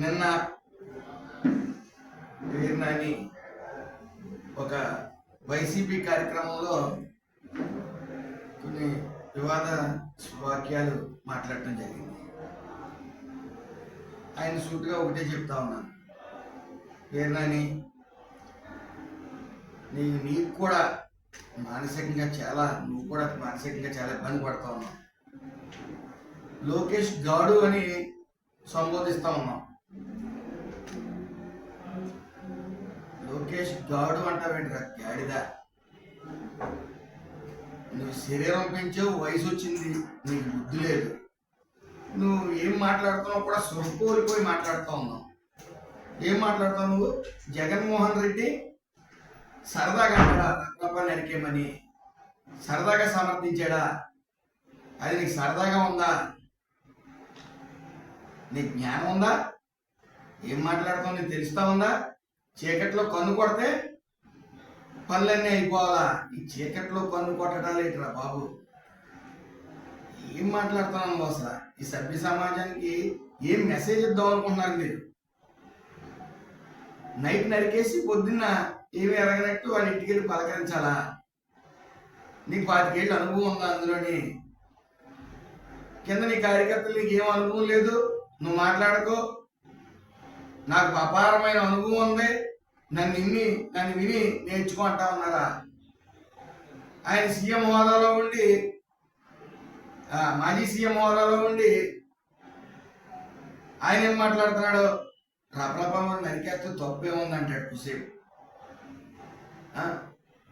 నిన్న వీర్నాని ఒక వైసీపీ కార్యక్రమంలో కొన్ని వివాద వాక్యాలు మాట్లాడటం జరిగింది. ఆయన సూటుగా ఒకటే చెప్తా ఉన్నాను వీర్నాని నీ నీకు కూడా మానసికంగా చాలా నువ్వు కూడా మానసికంగా చాలా ఇబ్బంది పడతా ఉన్నావు. లోకేష్ గాడు అని సంబోధిస్తా ఉన్నాం. లోకేష్ గాడు అంటావేంటిరా? గాడిదా. నువ్వు శరీరం పెంచావు వయసు వచ్చింది నీకు బుద్ధి లేదు. నువ్వు ఏం మాట్లాడుతున్నావు కూడా సొంపూరిపోయి మాట్లాడుతూ ఉన్నావు. ఏం మాట్లాడుతావు నువ్వు? జగన్మోహన్ రెడ్డి సరదాగా అన్నాడా రత్నప్ప నరికేమని. సరదాగా సమర్థించాడా? అది నీకు సరదాగా ఉందా? నీకు జ్ఞానం ఉందా? ఏం మాట్లాడుతుంది? నీకు తెలుస్తా ఉందా? చీకట్లో కన్ను కొడితే పనులన్నీ అయిపోవాలా? ఈ చీకట్లో కన్ను కొట్టడాలు ఏంటిరా బాబు. ఏం మాట్లాడుతున్నాను నువ్వు అసలు? ఈ సభ్య సమాజానికి ఏం మెసేజ్ ఇద్దాం అనుకుంటున్నారు మీరు? నైట్ నరికేసి పొద్దున్న ఏమి ఎరగనట్టు వాళ్ళ ఇంటికి వెళ్ళి పలకరించాలా? నీకు పాతికేళ్ళు అనుభవం ఉందా అందులోని? కింద నీ కార్యకర్తలు నీకు ఏం అనుభవం లేదు? నువ్వు మాట్లాడుకో. నాకు అపారమైన అనుభవం ఉంది. నన్ను విని నన్ను విని నేర్చుకుంటా ఉన్నారా? ఆయన సీఎం హోదాలో ఉండి మాజీ సీఎం హోదాలో ఉండి ఆయన ఏం మాట్లాడుతున్నాడు? రపలపమ్మ నరికేస్తే తప్పేముంది అంటాడు కుసేపు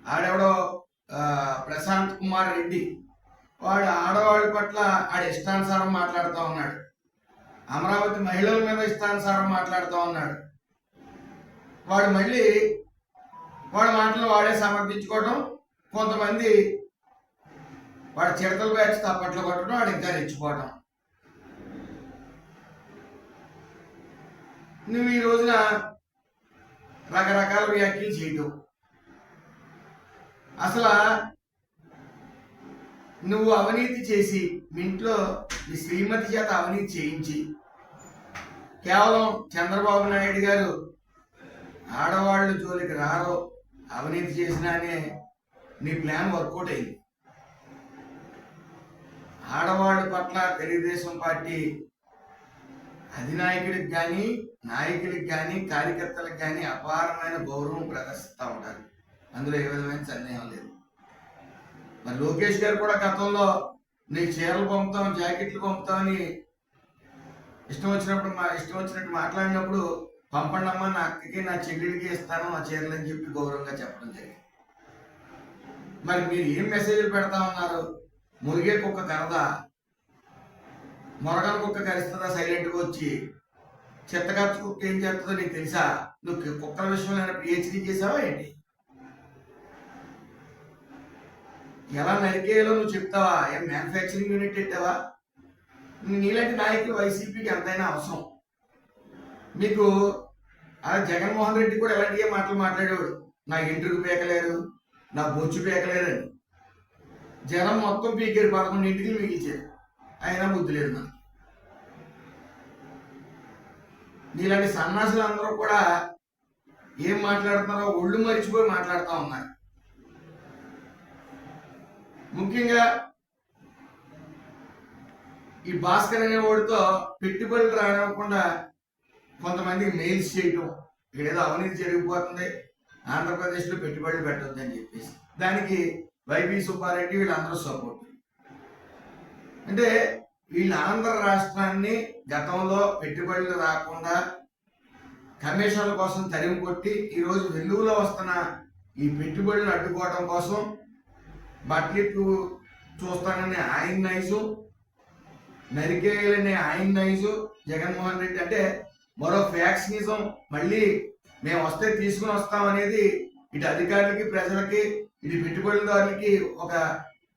ఆడెవడో ప్రశాంత్ కుమార్ రెడ్డి. వాడు ఆడవాళ్ళ పట్ల ఆడ ఇష్టానుసారం మాట్లాడుతూ ఉన్నాడు. అమరావతి మహిళల మీద ఇష్టానుసారం మాట్లాడుతూ ఉన్నాడు. వాడు మళ్ళీ వాడి మాటలు వాడే సమర్థించుకోవడం కొంతమంది వాడు చిడతలు బ్యాచ్ తప్పట్లు కొట్టడం వాడు ఇంకా రెచ్చిపోవడం నువ్వు ఈ రోజున రకరకాల వ్యాఖ్యలు చేయటం. అసలు నువ్వు అవినీతి చేసి మీ ఇంట్లో నీ శ్రీమతి చేత అవినీతి చేయించి కేవలం చంద్రబాబు నాయుడు గారు ఆడవాళ్ళు జోలికి రారో అవినీతి చేసినానే నీ ప్లాన్ వర్కౌట్ అయింది. ఆడవాళ్ళ పట్ల తెలుగుదేశం పార్టీ అధినాయకుడికి కానీ నాయకుడికి కానీ కార్యకర్తలకు కానీ అపారమైన గౌరవం ప్రదర్శిస్తూ ఉంటారు అందులో ఏ విధమైన సందేహం లేదు. మరి లోకేష్ గారు కూడా గతంలో నీకు చీరలు పంపుతాం జాకెట్లు పంపుతామని ఇష్టం వచ్చినప్పుడు మా ఇష్టం వచ్చినట్టు మాట్లాడినప్పుడు పంపండి అమ్మా నా అక్కకి నా చెల్లెలికి ఇస్తాను ఆ చీరలు అని చెప్పి గౌరవంగా చెప్పడం జరిగింది. మరి మీరు ఏం మెసేజ్లు పెడతా ఉన్నారు? మురిగే కుక్క కరదా మొరగల కుక్క కరిస్తుందా? సైలెంట్గా వచ్చి చెత్తకచ్చు కుక్క ఏం చేస్తుందో నీకు తెలుసా? నువ్వు కుక్కల విషయంలో పిహెచ్డీ చేసావా ఏంటి? ఎలా నరికేయాలో నువ్వు చెప్తావా? ఏం మ్యానుఫ్యాక్చరింగ్ యూనిట్ పెట్టావా? నీలాంటి నాయకులు వైసీపీకి ఎంతైనా అవసరం. మీకు అలా జగన్మోహన్ రెడ్డి కూడా ఎలాంటి మాటలు మాట్లాడేవాడు? నా ఇంటికి పీకలేరు నా బొచ్చు పీకలేరని జనం మొత్తం పీకేరు పదకొండింటికి మీకు మిగిల్చారు అయినా బుద్ధి లేదు నాకు. నీలాంటి సన్నాసులు అందరూ కూడా ఏం మాట్లాడుతున్నారో ఒళ్ళు మరిచిపోయి మాట్లాడుతూ ఉన్నారు. ముఖ్యంగా ఈ భాస్కర్ అనేవాడితో పెట్టుబడులు రానివ్వకుండా కొంతమందికి మెయిల్స్ చేయటం ఇక్కడ ఏదో అవినీతి జరిగిపోతుంది ఆంధ్రప్రదేశ్లో పెట్టుబడులు పెట్టొద్దు అని చెప్పేసి. దానికి వైబీ సుబ్బారెడ్డి వీళ్ళందరూ సపోర్ట్. అంటే వీళ్ళ ఆంధ్ర రాష్ట్రాన్ని గతంలో పెట్టుబడులు రాకుండా కమిషన్ల కోసం తరిమి కొట్టి ఈరోజు వెలుగులో వస్తున్న ఈ పెట్టుబడులు అడ్డుకోవడం కోసం బట్లిప్పు చూస్తానని ఆయన నైజు? నరికేయాలనే ఆయన నైజు? జగన్మోహన్ రెడ్డి అంటే మరో ఫ్యాక్స్ నిజం మళ్ళీ మేము వస్తే తీసుకుని వస్తాం అనేది ఇటు అధికారులకి ప్రజలకి ఇటు పెట్టుబడిదారులకి ఒక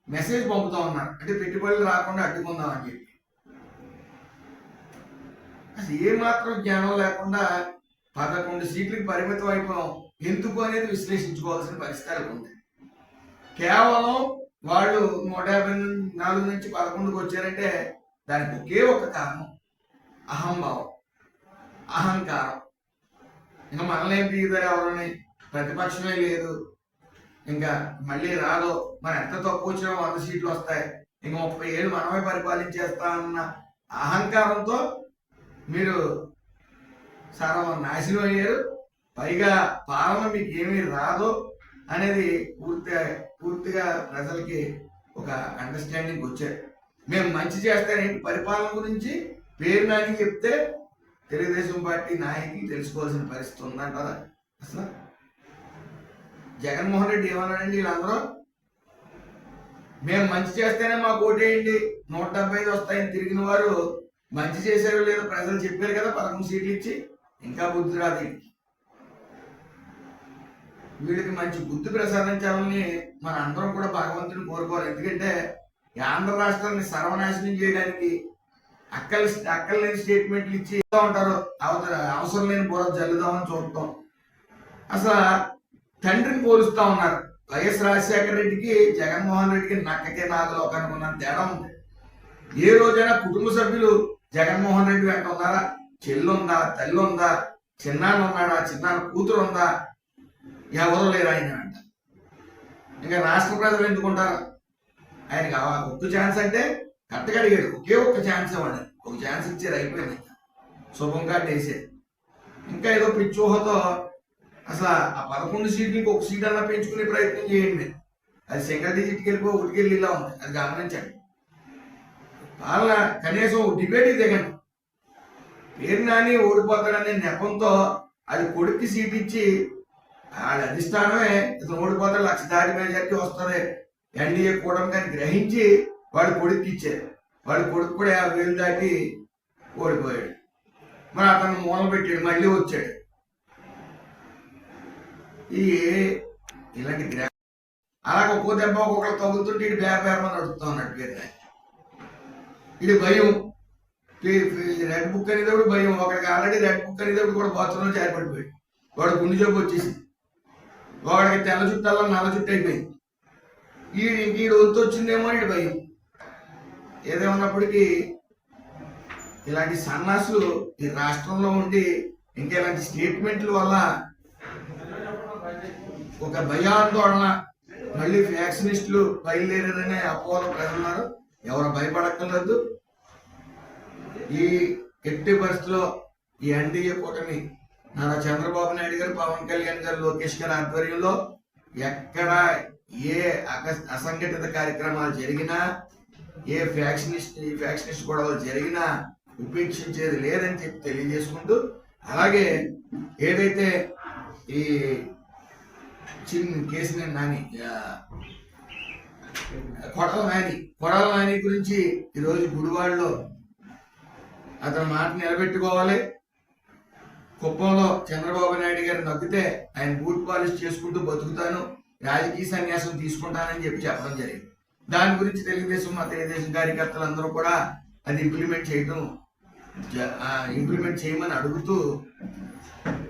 మెసేజ్ పంపుతా ఉన్నారు అంటే పెట్టుబడులు రాకుండా అడ్డుకుందాం అని చెప్పి. అసలు ఏమాత్రం జ్ఞానం లేకుండా పదకొండు సీట్లకు పరిమితం అయిపోయాం. ఎందుకు అనేది విశ్లేషించుకోవాల్సిన పరిస్థితులు ఉంది. కేవలం వాళ్ళు నూట యాభై నాలుగు నుంచి పదకొండుకి వచ్చారంటే దానికి ఒకే ఒక కారణం. అహంభావం. అహంకారం. ఇంకా మనల్ని ఏం తీయదారు ఎవరని? ప్రతిపక్షమే లేదు. ఇంకా మళ్ళీ రాదు. మరి ఎంత తక్కువ వచ్చినా వంద సీట్లు వస్తాయి. ఇంకా ముప్పై ఏళ్ళు మనమే పరిపాలించేస్తామన్న అహంకారంతో మీరు సర్వ నాశనం అయ్యారు. పైగా పాలన మీకు ఏమీ రాదు. అనేది పూర్తి పూర్తిగా ప్రజలకి ఒక అండర్స్టాండింగ్ వచ్చాయి మేము మంచి చేస్తానేంటి పరిపాలన గురించి పేరు నాని చెప్తే తెలుగుదేశం పార్టీ నాయకి తెలుసుకోవాల్సిన పరిస్థితి ఉందంటారా అసలు జగన్మోహన్ రెడ్డి ఏమన్నాడండి వీళ్ళందరూ? మేము మంచి చేస్తేనే మాకు ఓటేయండి. నూట డెబ్బై ఐదు వస్తాయని తిరిగిన వారు మంచి చేశారో లేదో ప్రజలు చెప్పారు కదా పదకొండు సీట్లు ఇచ్చి. ఇంకా బుద్ధి రాదు వీళ్ళకి మంచి బుద్ధి ప్రసాదించాలని మన అందరం కూడా భగవంతుని కోరుకోవాలి. ఎందుకంటే ఆంధ్ర రాష్ట్రాన్ని సర్వనాశనం చేయడానికి అక్కల అక్కలేని స్టేట్మెంట్లు ఇచ్చి ఇస్తూ ఉంటారు అవతల అవసరం లేని బుర్ర జల్లుదామని చూడటం అసలు తండ్రిని పోలుస్తా ఉన్నారు. వైఎస్ రాజశేఖర రెడ్డికి జగన్మోహన్ రెడ్డికి నక్కకే నాగలో ఉన్న తేడా ఉంది. ఏ రోజైనా కుటుంబ సభ్యులు జగన్మోహన్ రెడ్డి వెంట ఉన్నారా? చెల్లుందా? తల్లి ఉందా చిన్నాన్న ఉన్నాడా? చిన్నాన్న కూతురు ఉందా ఎవరు లేరు ఆయన వెంట ఇంకా రాష్ట్ర ప్రజలు ఎందుకుంటారు? ఆయనకి ఆ ఒక్క ఛాన్స్ అంటే కరెక్ట్గా అడిగాడు. ఒకే ఒక్క ఛాన్స్ ఇవ్వండి ఒక ఛాన్స్ ఇచ్చారు అయిపోయింది. శుభం కార్డు వేసేది ఇంకా ఏదో పిచ్చోహతో అసలు ఆ పదకొండు సీట్లకి ఒక సీట్ అన్నా పెంచుకునే ప్రయత్నం చేయండి. అది సెకండ్ డిజిట్కి వెళ్ళిపో ఒకటికి వెళ్ళి ఇలా ఉంది. అది గమనించండి. పాలన కనీసం డిబేట్ దిగండి. పేరు నాని ఓడిపోతాడనే నెపంతో అది కొడుక్కి సీట్ ఇచ్చి వాళ్ళ అధిష్టానమే ఇతను ఓడిపోతే లక్ష దాటి జరిగి వస్తుంది. ఎన్డీఏ కూడా కానీ గ్రహించి వాడు కొడుకు ఇచ్చారు. వాడి కొడుకు కూడా యాభై వేలు దాటి ఓడిపోయాడు. మరి అతను మూల పెట్టాడు మళ్ళీ వచ్చాడు. ఈ ఇలాంటి గ్రహ అలాగే ఒక్కో దెబ్బ ఒక్కొక్కరు తగులుతుంటే ఇటు బేర బేరమని అడుగుతా ఉన్నాడు పేరు ఇది భయం. రెడ్ బుక్ అనేది భయం. ఒకడికి ఆల్రెడీ రెడ్ బుక్ అనేది కూడా బాత్రూంలో చేరపడిపోయాడు వాడు గుండె జబ్బు వచ్చేసి వాడికి తెల్ల చుట్టాల నల్ల చుట్టు అయిపోయింది ఈడు ఇంక ఈడు వంతు వచ్చిందేమో ఈడు భయం ఏదేమన్నప్పటికీ ఇలాంటి సన్నాసులు ఈ రాష్ట్రంలో ఉండి ఇంకా ఇలాంటి స్టేట్మెంట్ల వల్ల ఒక భయాందోళన మళ్ళీ వ్యాక్సినిస్టులు బయలుదేరారనే అపోహలు ప్రజలున్నారు. ఎవరు భయపడక్కర్లేదు. ఈ ఎట్టి పరిస్థితిలో ఈ ఎన్డీఏ కూటమి నారా చంద్రబాబు నాయుడు గారు పవన్ కళ్యాణ్ గారు లోకేష్ గారి ఆధ్వర్యంలో ఎక్కడ ఏ అసంఘటిత కార్యక్రమాలు జరిగినా ఏ ఫ్యాక్షనిస్ట్ ఈ ఫ్యాక్షనిస్ట్ గొడవలు జరిగినా ఉపేక్షించేది లేదని చెప్పి తెలియజేసుకుంటూ అలాగే ఏదైతే ఈ చిన్న కేసు నాని కొడవ నాని కొడవ నాని గురించి ఈరోజు గుడివాడలో అతని మాట నిలబెట్టుకోవాలి. కుప్పంలో చంద్రబాబు నాయుడు గారు నవ్వితే ఆయన బూట్ పాలిష్ చేసుకుంటూ బతుకుతాను రాజకీయ సన్యాసం తీసుకుంటానని చెప్పి చెప్పడం జరిగింది. దాని గురించి తెలుగుదేశం మా తెలుగుదేశం కార్యకర్తలు అందరూ కూడా అది ఇంప్లిమెంట్ చేయడం ఇంప్లిమెంట్ చేయమని అడుగుతూ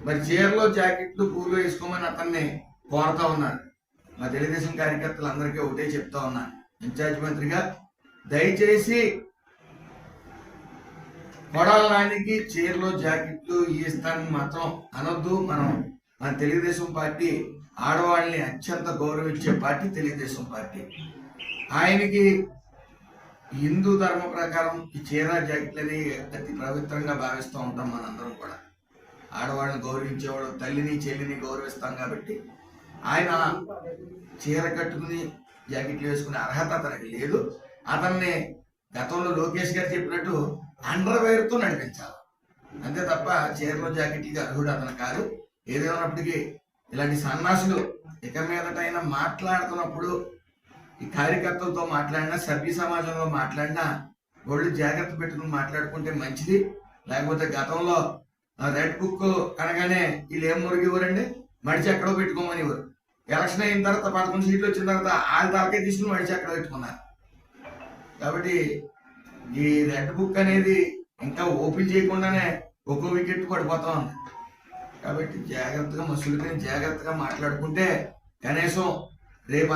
మరి చీరలో జాకెట్లు పూలు వేసుకోమని అతన్ని కోరుతా ఉన్నాను మా తెలుగుదేశం కార్యకర్తలు అందరికీ ఒకటే చెప్తా ఉన్నాను. ఇన్ఛార్జ్ మంత్రిగా దయచేసి కొడాల నానికి చీరలో జాకెట్లు ఇస్తానని మాత్రం అనొద్దు. మనం మన తెలుగుదేశం పార్టీ ఆడవాళ్ళని అత్యంత గౌరవించే పార్టీ తెలుగుదేశం పార్టీ. ఆయనకి హిందూ ధర్మ ప్రకారం ఈ చీర జాకెట్లని అతి పవిత్రంగా భావిస్తూ ఉంటాం మనందరం కూడా. ఆడవాళ్ళని గౌరవించేవాడు తల్లిని చెల్లిని గౌరవిస్తాం కాబట్టి ఆయన చీర కట్టుకుని జాకెట్లు వేసుకునే అర్హత అతనికి లేదు. అతన్ని గతంలో లోకేష్ గారు చెప్పినట్టు అండర్వేర్తో నడిపించాలి. అంతే తప్ప చీరలో జాకెట్లకి అర్హుడు అతను కాదు. ఏదేమైనప్పటికీ ఇలాంటి సన్నాసులు ఇక మీదటైనా మాట్లాడుతున్నప్పుడు ఈ కార్యకర్తలతో మాట్లాడినా సభ్య సమాజంలో మాట్లాడినా ఒళ్ళు జాగ్రత్త పెట్టుకుని మాట్లాడుకుంటే మంచిది. లేకపోతే గతంలో రెడ్ బుక్ అనగానే వీళ్ళు ఏం మురిగివ్వరండి మడిచి ఎక్కడో పెట్టుకోమని ఇవ్వరు ఎలక్షన్ అయిన తర్వాత పదకొండు సీట్లు వచ్చిన తర్వాత వాళ్ళ తలకే తీసుకుని మడిచి ఎక్కడో పెట్టుకున్నారు. కాబట్టి ఈ రెడ్ బుక్ అనేది ఇంకా ఓపెన్ చేయకుండానే ఒక్కో వికెట్ పడిపోతా ఉంది. కాబట్టి జాగ్రత్తగా మసులుకొని జాగ్రత్తగా మాట్లాడుకుంటే కనీసం రేపు